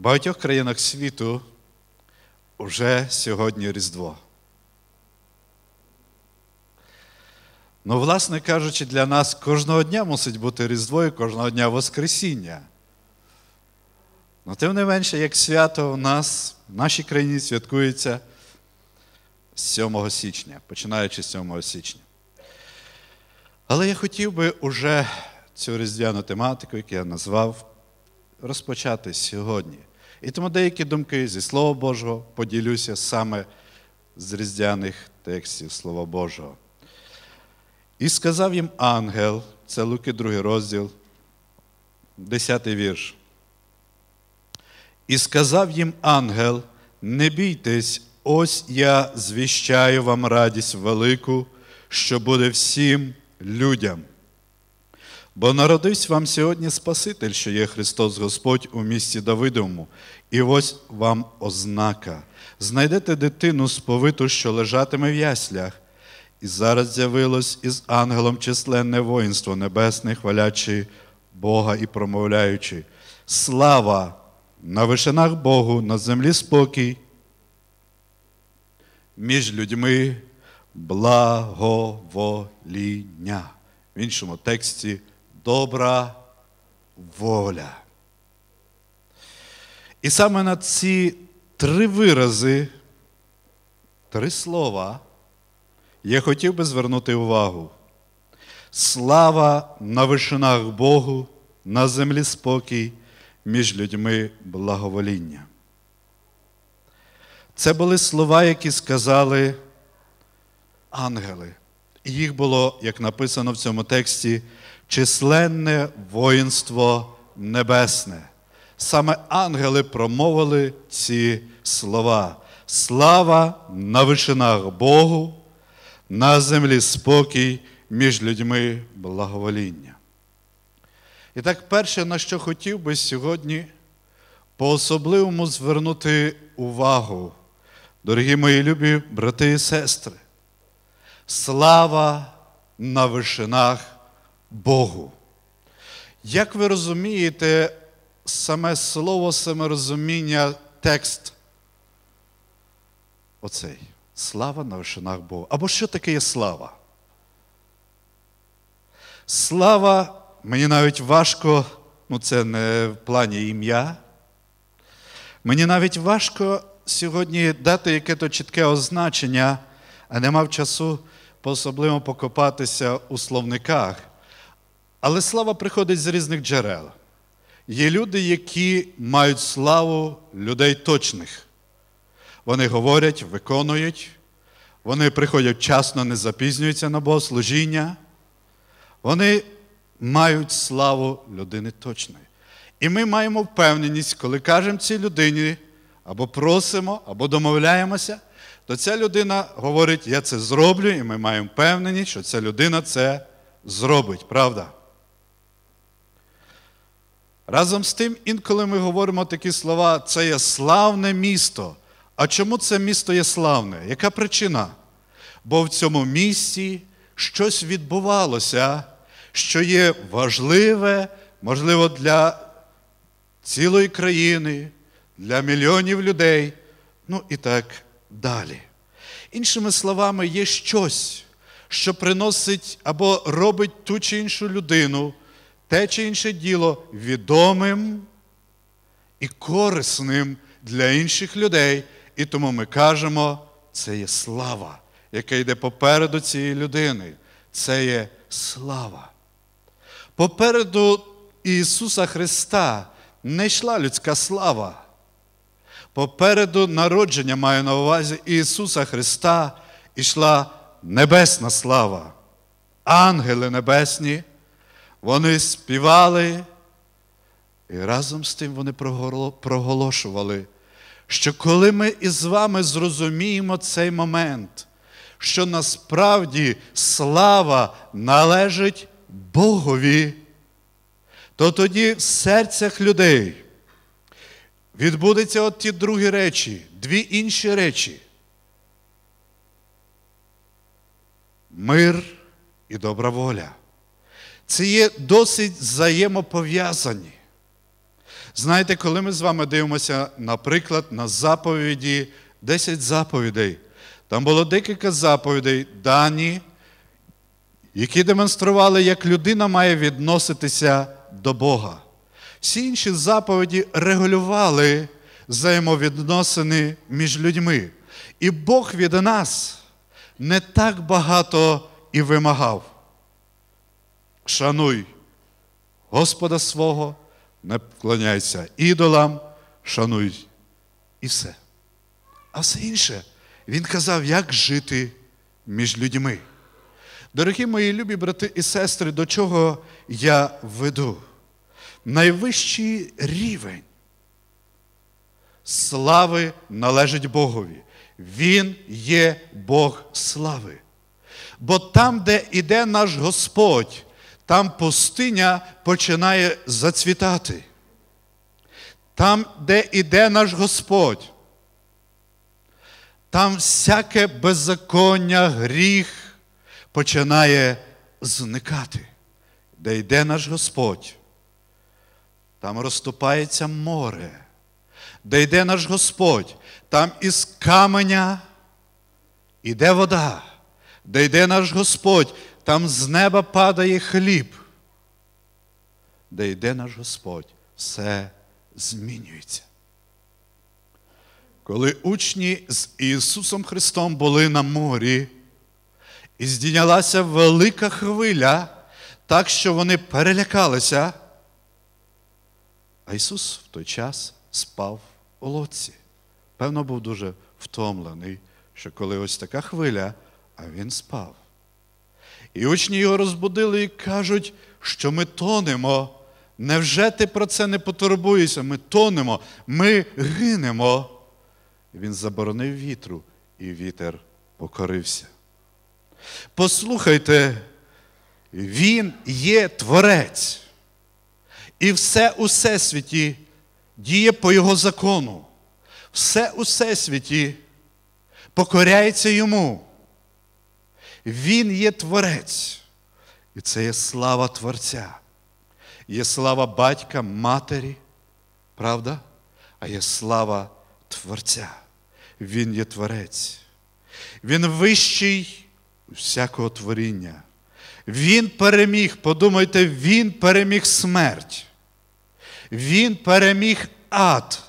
В багатьох країнах світу вже сьогодні Різдво. Ну, власне кажучи, для нас кожного дня мусить бути Різдво і кожного дня Воскресіння. Ну, тим не менше, як свято у нас в нашій країні святкується з 7 січня, починаючи з 7 січня. Але я хотів би уже цю різдвяну тематику, яку я назвав, розпочати сьогодні. І тому деякі думки зі Слова Божого поділюся саме з різдвяних текстів Слова Божого. І сказав їм ангел, це Луки, другий розділ, 10 вірш. І сказав їм ангел: не бійтесь, ось я звіщаю вам радість велику, що буде всім людям. Бо народився вам сьогодні Спаситель, що є Христос Господь у місті Давидовому, і ось вам ознака. Знайдете дитину сповиту, що лежатиме в яслях. І зараз з'явилось із ангелом численне воїнство небесне, хвалячи Бога і промовляючи. Слава на вишинах Богу, на землі спокій. Між людьми благовоління. В іншому тексті добра воля. І саме на ці три вирази, три слова я хотів би звернути увагу. Слава на вишинах Богу, на землі спокій, між людьми благовоління. Це були слова, які сказали ангели. І їх було, як написано в цьому тексті, численне воїнство небесне. Саме ангели промовили ці слова. Слава на вишинах Богу, на землі спокій між людьми благовоління. І так, перше, на що хотів би сьогодні по-особливому звернути увагу, дорогі мої любі брати і сестри, слава на вишинах Богу. Як ви розумієте, саме слово, саме розуміння, текст оцей. Слава на вишинах Бога. Або що таке є слава? Слава, мені навіть важко, ну це не в плані ім'я. Мені навіть важко сьогодні дати яке-то чітке означення, а не мав часу по-особливо покопатися у словниках. Але слава приходить з різних джерел. Є люди, які мають славу людей точних. Вони говорять, виконують, вони приходять вчасно, не запізнюються на богослужіння. Вони мають славу людини точної. І ми маємо впевненість, коли кажемо цій людині, або просимо, або домовляємося, то ця людина говорить, я це зроблю, і ми маємо впевненість, що ця людина це зробить, правда? Разом з тим, інколи ми говоримо такі слова, це є славне місто. А чому це місто є славне? Яка причина? Бо в цьому місті щось відбувалося, що є важливе, можливо, для цілої країни, для мільйонів людей, ну і так далі. Іншими словами, є щось, що приносить або робить ту чи іншу людину, те чи інше діло відомим і корисним для інших людей. І тому ми кажемо, це є слава, яка йде попереду цієї людини. Це є слава. Попереду Ісуса Христа не йшла людська слава. Попереду народження маю на увазі Ісуса Христа йшла небесна слава. Ангели небесні, вони співали, і разом з тим вони проголошували що коли ми із вами зрозуміємо цей момент, що насправді слава належить Богові, то тоді в серцях людей відбудеться от ті другі речі, дві інші речі. Мир і добра воля. Це є досить взаємопов'язані. Знаєте, коли ми з вами дивимося, наприклад, на заповіді 10 заповідей, там було декілька заповідей, дані, які демонстрували, як людина має відноситися до Бога. Всі інші заповіді регулювали взаємовідносини між людьми. І Бог від нас не так багато і вимагав. Шануй Господа свого, не вклоняйся ідолам, шануй і все. А все інше він казав, як жити між людьми. Дорогі мої любі брати і сестри, до чого я веду? Найвищий рівень слави належить Богові. Він є Бог слави. Бо там, де іде наш Господь, там пустиня починає зацвітати. Там, де іде наш Господь, там всяке беззаконня, гріх починає зникати. Де йде наш Господь, там розступається море. Де йде наш Господь, там із каменя іде вода. Де йде наш Господь, там з неба падає хліб. Де йде наш Господь, все змінюється. Коли учні з Ісусом Христом були на морі, і здійнялася велика хвиля, так що вони перелякалися, а Ісус в той час спав у лодці. Певно, був дуже втомлений, що коли ось така хвиля, а він спав. І учні його розбудили і кажуть, що ми тонемо. Невже ти про це не потурбуєшся? Ми тонемо, ми гинемо. Він заборонив вітру, і вітер покорився. Послухайте, він є творець. І все у всесвіті діє по його закону. Все у всесвіті покоряється йому. Він є творець. І це є слава Творця. Є слава батька, матері, правда? А є слава Творця. Він є творець. Він вищий всякого творіння. Він переміг, подумайте, Він переміг смерть. Він переміг ад.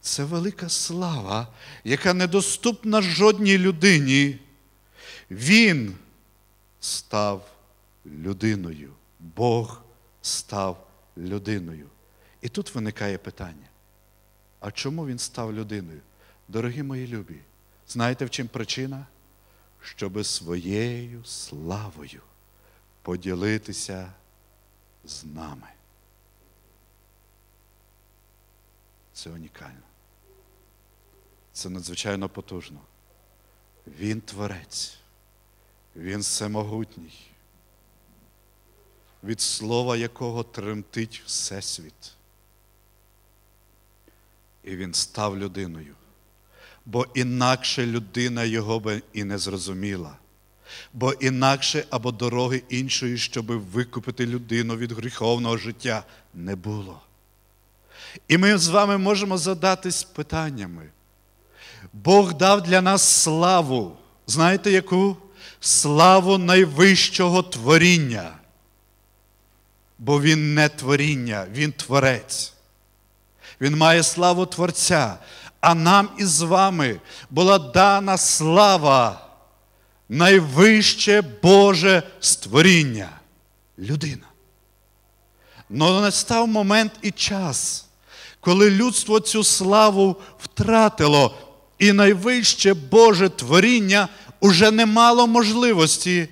Це велика слава, яка недоступна жодній людині. Він став людиною. Бог став людиною. І тут виникає питання. А чому він став людиною? Дорогі мої любі, знаєте, в чим причина? Щоби своєю славою поділитися з нами. Це унікально. Це надзвичайно потужно. Він творець, він всемогутній, від слова якого тремтить Всесвіт. І він став людиною, бо інакше людина його би і не зрозуміла, бо інакше або дороги іншої, щоб викупити людину від гріховного життя, не було. І ми з вами можемо задатись питаннями. Бог дав для нас славу. Знаєте яку? Славу найвищого творіння. Бо Він не творіння, Він творець. Він має славу Творця. А нам із вами була дана слава, найвище Боже створіння людина. Но настав момент і час, коли людство цю славу втратило, і найвище Боже творіння уже не мало можливості,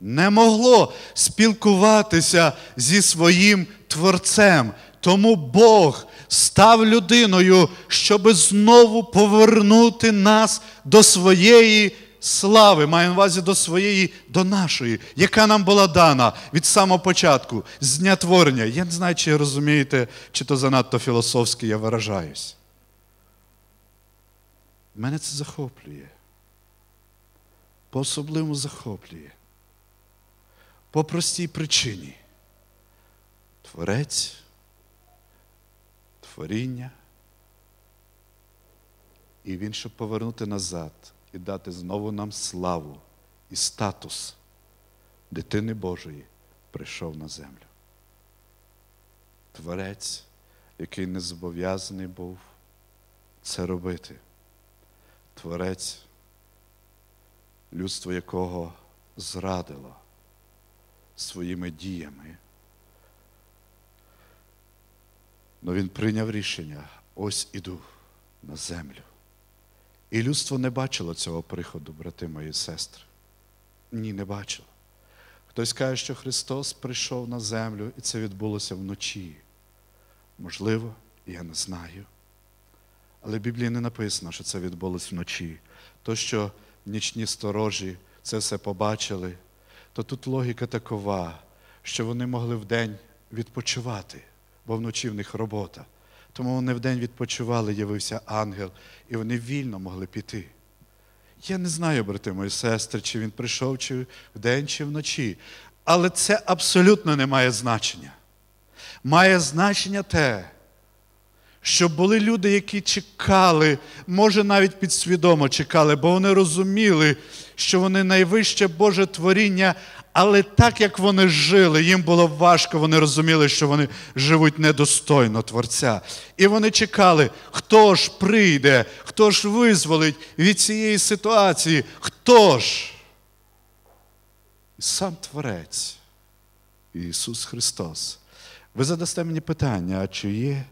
не могло спілкуватися зі своїм Творцем. Тому Бог став людиною, щоб знову повернути нас до своєї слави, маю на увазі до своєї, до нашої, яка нам була дана від самого початку, з дня творення. Я не знаю, чи розумієте, чи то занадто філософськи я виражаюсь. Мене це захоплює. По-особливому захоплює. По простій причині. Творець творіння. І Він, щоб повернути назад і дати знову нам славу і статус дитини Божої, прийшов на землю. Творець, який не зобов'язаний був це робити. Творець, людство якого зрадило своїми діями. Но він прийняв рішення, ось іду на землю. І людство не бачило цього приходу, брати мої сестри. Ні, не бачило. Хтось каже, що Христос прийшов на землю, і це відбулося вночі. Можливо, я не знаю. Але в Біблії не написано, що це відбулося вночі. То, що нічні сторожі це все побачили, то тут логіка такова, що вони могли вдень відпочивати, бо вночі в них робота. Тому вони вдень відпочивали, явився ангел, і вони вільно могли піти. Я не знаю, брати мої сестри, чи він прийшов чи вдень, чи вночі. Але це абсолютно не має значення. Має значення те, що були люди, які чекали, може навіть підсвідомо чекали, бо вони розуміли, що вони найвище Боже творіння, але так як вони жили, їм було важко, вони розуміли, що вони живуть недостойно Творця. І вони чекали, хто ж прийде, хто ж визволить від цієї ситуації, хто ж? Сам Творець, Ісус Христос. Ви задасте мені питання, а чи є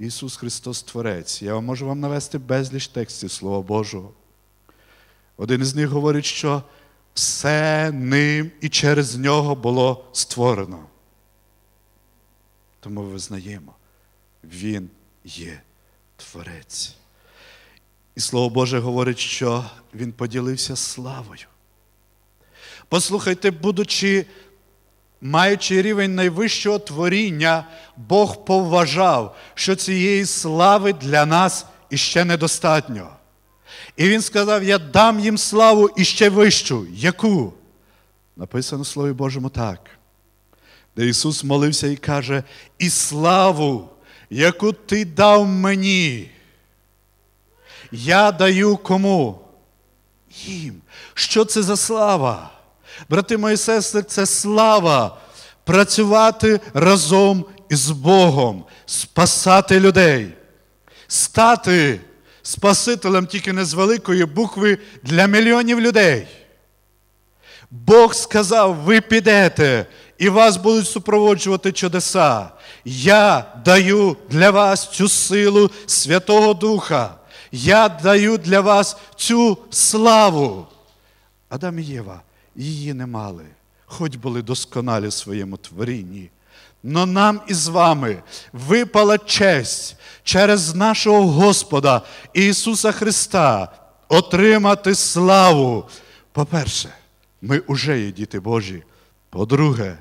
Ісус Христос Творець? Я можу вам навести безліч текстів Слова Божого. Один із них говорить, що все ним і через нього було створено. Тому визнаємо, Він є Творець. І Слово Боже говорить, що Він поділився славою. Послухайте, будучи, маючи рівень найвищого творіння, Бог поважав, що цієї слави для нас іще недостатньо. І він сказав: Я дам їм славу іще вищу. Яку? Написано в Слові Божому так. Де Ісус молився і каже: І славу, яку ти дав мені, я даю кому? Їм. Що це за слава? Брати мої сестри, це слава працювати разом із Богом, спасати людей, стати Спасителем тільки не з великої букви для мільйонів людей. Бог сказав: ви підете, і вас будуть супроводжувати чудеса. Я даю для вас цю силу Святого Духа. Я даю для вас цю славу. Адам і Єва її не мали, хоч були досконалі в своєму творінні. Но нам із вами випала честь через нашого Господа Ісуса Христа отримати славу. По-перше, ми вже є діти Божі. По-друге,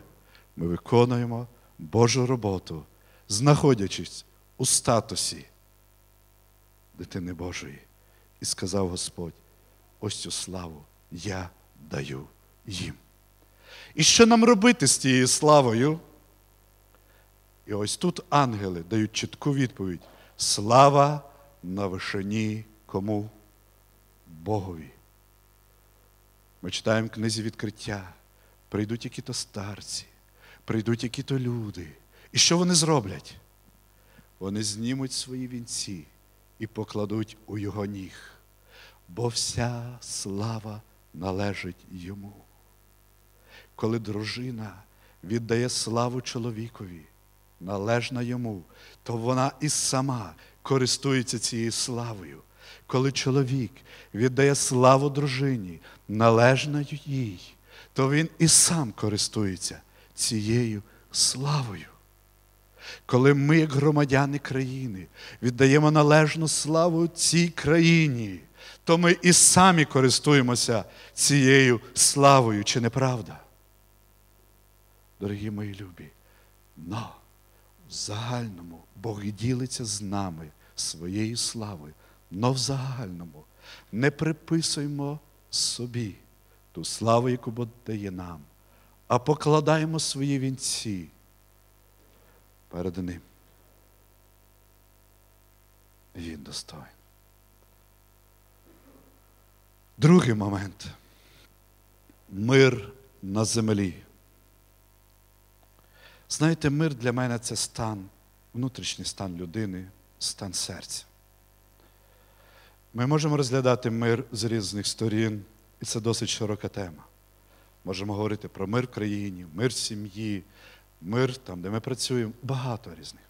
ми виконуємо Божу роботу, знаходячись у статусі дитини Божої. І сказав Господь: ось цю славу я даю їм. І що нам робити з тією славою? І ось тут ангели дають чітку відповідь: слава на вишині кому? Богові. Ми читаємо книзі відкриття. Прийдуть які-то старці, прийдуть які-то люди. І що вони зроблять? Вони знімуть свої вінці і покладуть у його ніг, бо вся слава належить йому. Коли дружина віддає славу чоловікові, належна йому, то вона і сама користується цією славою. Коли чоловік віддає славу дружині, належною їй, то він і сам користується цією славою. Коли ми, як громадяни країни, віддаємо належну славу цій країні, то ми і самі користуємося цією славою, чи не правда? Дорогі мої любі, но в загальному Бог ділиться з нами своєю славою, но в загальному не приписуємо собі ту славу, яку Бог дає нам, а покладаємо свої вінці перед Ним. Він достоин. Другий момент. Мир на землі. Знаєте, мир для мене це стан, внутрішній стан людини, стан серця. Ми можемо розглядати мир з різних сторін, і це досить широка тема. Можемо говорити про мир в країні, мир в сім'ї, мир там, де ми працюємо, багато різних.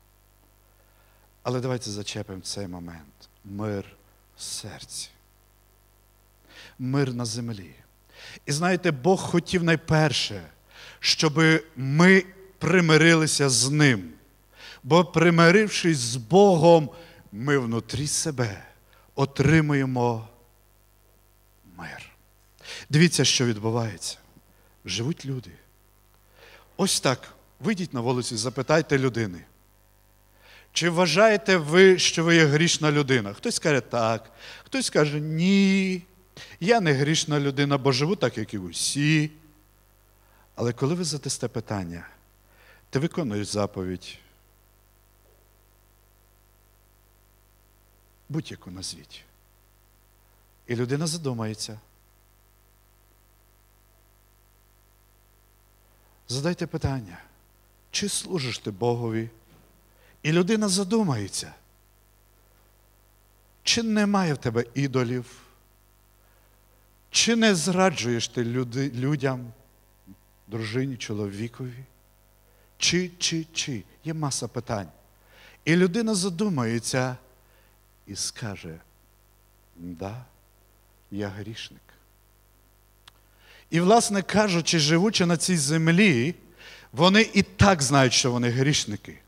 Але давайте зачепимо цей момент. Мир в серці. Мир на землі. І знаєте, Бог хотів найперше, щоб ми примирилися з Ним. Бо примирившись з Богом, ми внутрі себе отримуємо мир. Дивіться, що відбувається. Живуть люди. Ось так. Вийдіть на вулицю, запитайте людини. Чи вважаєте ви, що ви є грішна людина? Хтось скаже так, хтось скаже ні. Я не грішна людина, бо живу так, як і усі. Але коли ви задасте питання, ти виконуєш заповідь. Будь-яку назвіть. І людина задумається. Задайте питання, чи служиш ти Богові? І людина задумається, чи немає в тебе ідолів, чи не зраджуєш ти люди, людям, дружині, чоловікові? Чи, чи, чи? Є маса питань. І людина задумається і скаже, да, я грішник. І, власне кажучи, живучи на цій землі, вони і так знають, що вони грішники.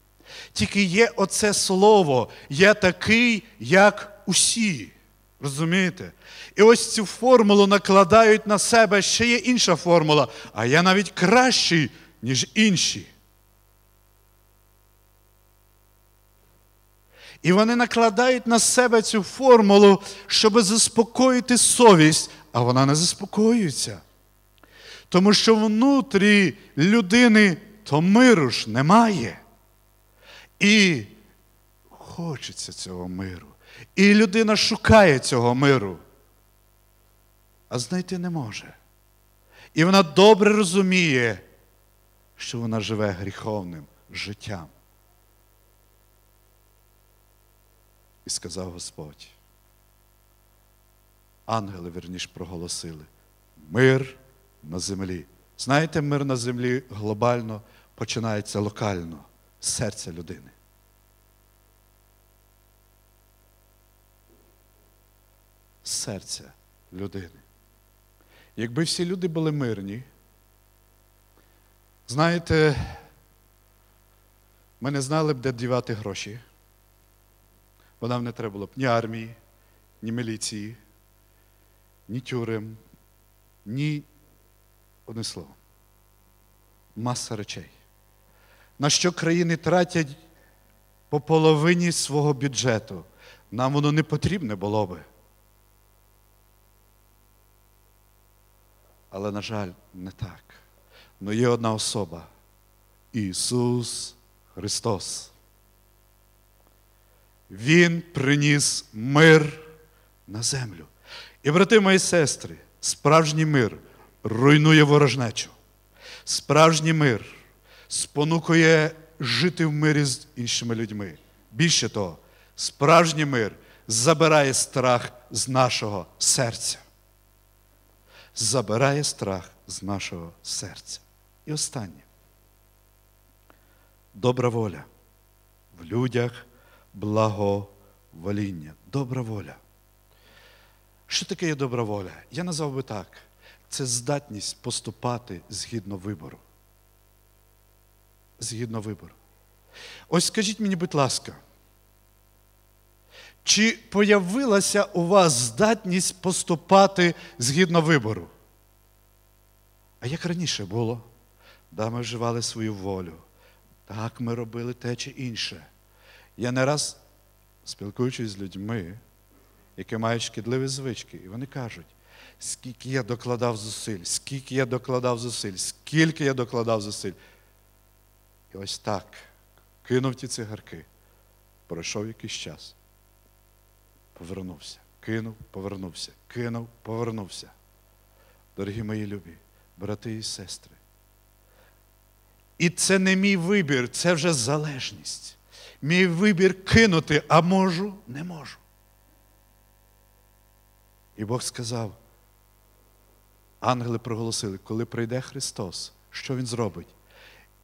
Тільки є оце слово, я такий, як усі. Розумієте? І ось цю формулу накладають на себе ще є інша формула, а я навіть кращий, ніж інші. І вони накладають на себе цю формулу, щоб заспокоїти совість, а вона не заспокоюється. Тому що внутрі людини то миру ж немає. І хочеться цього миру. І людина шукає цього миру, а знайти не може. І вона добре розуміє, що вона живе гріховним життям. Сказав Господь. Ангели, верніш, проголосили. Мир на землі. Знаєте, мир на землі глобально починається локально з серця людини. З серця людини. Якби всі люди були мирні, знаєте, ми не знали б, де дівати гроші. Бо нам не треба було б ні армії, ні міліції, ні тюрем, ні одне слово. Маса речей. На що країни тратять по половині свого бюджету. Нам воно не потрібне було би. Але, на жаль, не так. Но є одна особа Ісус Христос. Він приніс мир на землю. І, брати мої сестри, справжній мир руйнує ворожнечу. Справжній мир спонукує жити в мирі з іншими людьми. Більше того, справжній мир забирає страх з нашого серця. Забирає страх з нашого серця. І останнє. Добра воля в людях благовоління. Добра воля. Що таке є добра воля? Я назвав би так. Це здатність поступати згідно вибору. Згідно вибору. Ось скажіть мені, будь ласка, чи появилася у вас здатність поступати згідно вибору? А як раніше було? Да, ми вживали свою волю. Так, ми робили те чи інше. Я не раз спілкуючись з людьми, які мають шкідливі звички, і вони кажуть, скільки я докладав зусиль, скільки я докладав зусиль, скільки я докладав зусиль. І ось так кинув ті цигарки, пройшов якийсь час. повернувся, кинув, повернувся, кинув, повернувся. Дорогі мої любі, брати і сестри. І це не мій вибір, це вже залежність. Мій вибір кинути, а можу, не можу. І Бог сказав, ангели проголосили, коли прийде Христос, що Він зробить?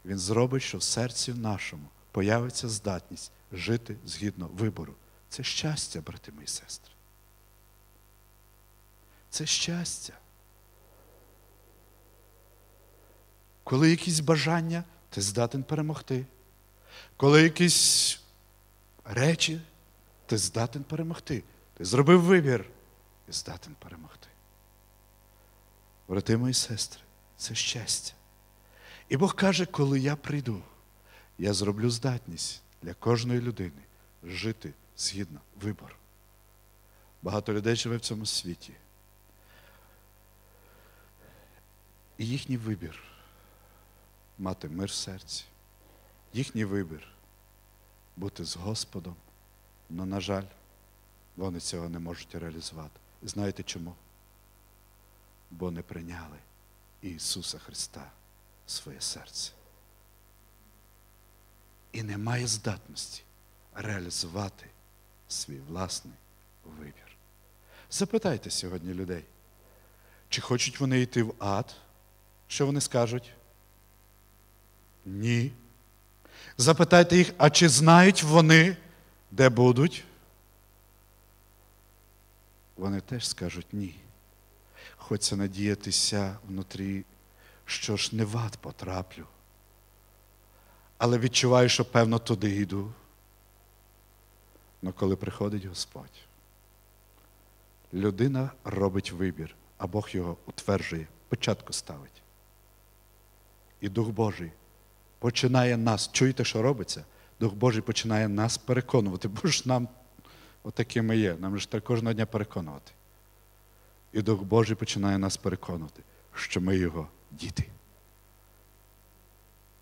Він зробить, що в серці нашому появиться здатність жити згідно вибору. Це щастя, брати мої сестри. Це щастя. Коли якісь бажання, ти здатен перемогти. Коли якісь речі, ти здатен перемогти. Ти зробив вибір і здатен перемогти. Брати мої сестри, це щастя. І Бог каже, коли я прийду, я зроблю здатність для кожної людини жити згідно вибору. Багато людей живе в цьому світі. І їхній вибір мати мир в серці, їхній вибір бути з Господом. Але, на жаль, вони цього не можуть реалізувати. Знаєте чому? Бо не прийняли Ісуса Христа в своє серце. І немає здатності реалізувати свій власний вибір. Запитайте сьогодні людей, чи хочуть вони йти в ад? Що вони скажуть? Ні. Запитайте їх, а чи знають вони, де будуть? Вони теж скажуть ні. Хочеться надіятися внутрі, що ж не в ад потраплю. Але відчуваю, що певно туди йду. Але коли приходить Господь, людина робить вибір, а Бог його утверджує, початку ставить. І Дух Божий починає нас, чуєте, що робиться? Дух Божий починає нас переконувати, бо ж нам отакими є, нам ж треба кожного дня переконувати. І Дух Божий починає нас переконувати, що ми Його діти.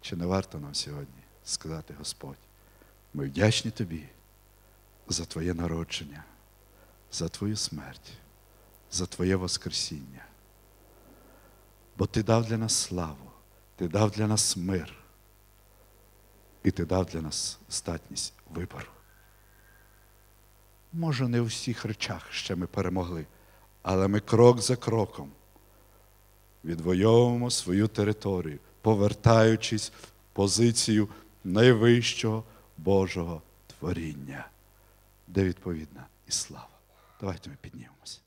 Чи не варто нам сьогодні сказати, Господь, ми вдячні Тобі за Твоє народження, за Твою смерть, за Твоє Воскресіння. Бо Ти дав для нас славу, Ти дав для нас мир, і Ти дав для нас здатність вибору. Може, не у всіх речах ще ми перемогли, але ми крок за кроком відвоюємо свою територію, повертаючись в позицію найвищого Божого творіння, де відповідна і слава. Давайте ми піднімемося.